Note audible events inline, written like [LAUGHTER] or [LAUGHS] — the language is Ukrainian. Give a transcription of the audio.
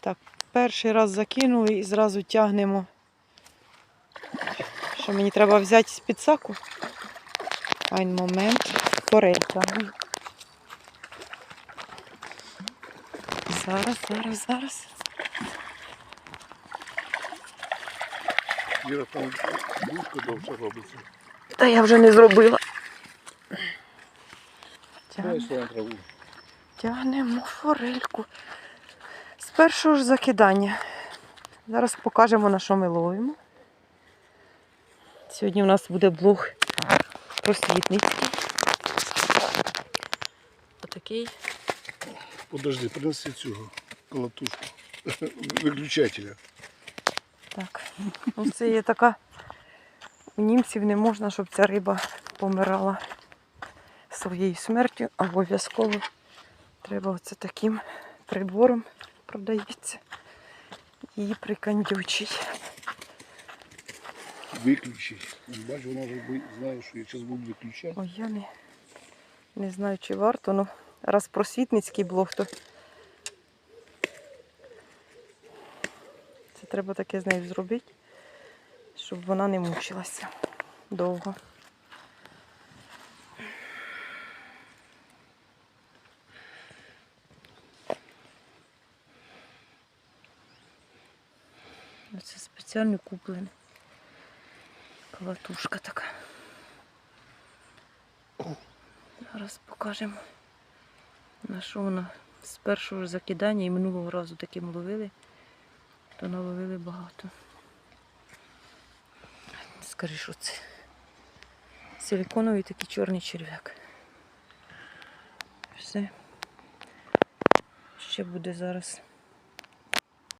Так, перший раз закинули і зразу тягнемо. Що мені треба взяти з під саку? Айн момент. Тягну. Зараз, зараз, зараз. Іра там вушко довше робиться. Та я вже не зробила. Тягнемо. Тягнемо форельку. Першого ж закидання. Зараз покажемо, на що ми ловимо. Сьогодні у нас буде блог просвітницький. Отакий. Подожди, принеси цього колотушку. [LAUGHS] Виключателя. Так. Ну, це є така. У німців не можна, щоб ця риба помирала своєю смертю. Обов'язково треба оце таким прибором продається. Її прикандючить. Виключи. Бач, вона вже знає, що я зараз буду виключати. Ой, я не, не знаю, чи варто, ну раз просвітницький блог, то це треба таке з нею зробити, щоб вона не мучилася довго. Це спеціально куплене. Калатушка така. Зараз покажемо, на що вона з першого закидання і минулого разу таким ловили, то наловили багато. Скажи, що це? Силиконовий такий чорний черв'як. Все. Ще буде зараз